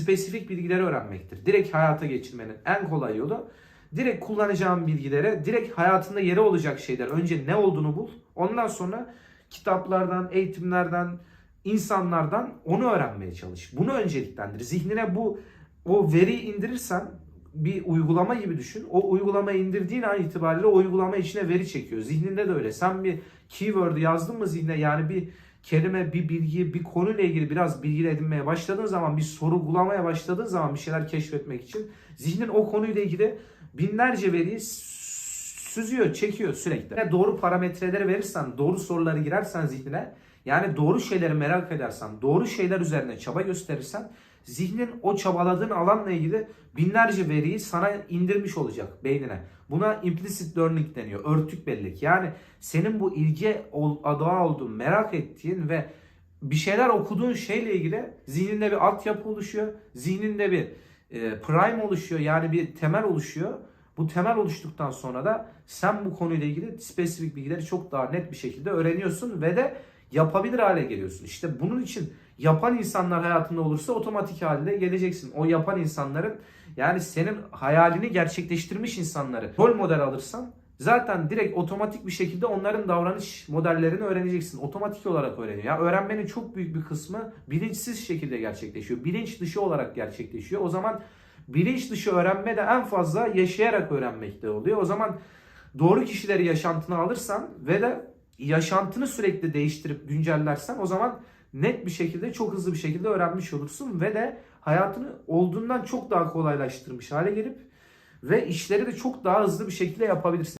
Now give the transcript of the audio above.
spesifik bilgileri öğrenmektir. Direkt hayata geçirmenin en kolay yolu direkt kullanacağın bilgilere, direkt hayatında yeri olacak şeyler. Önce ne olduğunu bul. Ondan sonra kitaplardan, eğitimlerden, insanlardan onu öğrenmeye çalış. Bunu önceliklendir. Zihnine bu o veriyi indirirsen bir uygulama gibi düşün. O uygulamayı indirdiğin an itibariyle o uygulama içine veri çekiyor. Zihninde de öyle. Sen bir keyword yazdın mı zihne yani bir kelime, bir bilgi, bir konuyla ilgili biraz bilgi edinmeye başladığın zaman, bir sorgulamaya başladığın zaman bir şeyler keşfetmek için zihnin o konuyla ilgili binlerce veriyi süzüyor, çekiyor sürekli. Ve doğru parametreleri verirsen, doğru soruları girersen zihnine, yani doğru şeyleri merak edersen, doğru şeyler üzerine çaba gösterirsen, zihnin o çabaladığın alanla ilgili binlerce veriyi sana indirmiş olacak beynine. Buna implicit learning deniyor, örtük bellek. Yani senin bu ilgi adığa olduğun, merak ettiğin ve bir şeyler okuduğun şeyle ilgili zihninde bir altyapı oluşuyor. Zihninde bir e, prime oluşuyor yani bir temel oluşuyor. Bu temel oluştuktan sonra da sen bu konuyla ilgili spesifik bilgileri çok daha net bir şekilde öğreniyorsun ve de yapabilir hale geliyorsun. İşte bunun için yapan insanlar hayatında olursa otomatik halde geleceksin. O yapan insanların yani senin hayalini gerçekleştirmiş insanları rol model alırsan zaten direkt otomatik bir şekilde onların davranış modellerini öğreneceksin. Otomatik olarak öğreniyor. Ya öğrenmenin çok büyük bir kısmı bilinçsiz şekilde gerçekleşiyor. Bilinç dışı olarak gerçekleşiyor. O zaman bilinç dışı öğrenme de en fazla yaşayarak öğrenmekte oluyor. O zaman doğru kişileri yaşantına alırsan ve de yaşantını sürekli değiştirip güncellersen o zaman net bir şekilde çok hızlı bir şekilde öğrenmiş olursun ve de hayatını olduğundan çok daha kolaylaştırmış hale gelip ve işleri de çok daha hızlı bir şekilde yapabilirsin.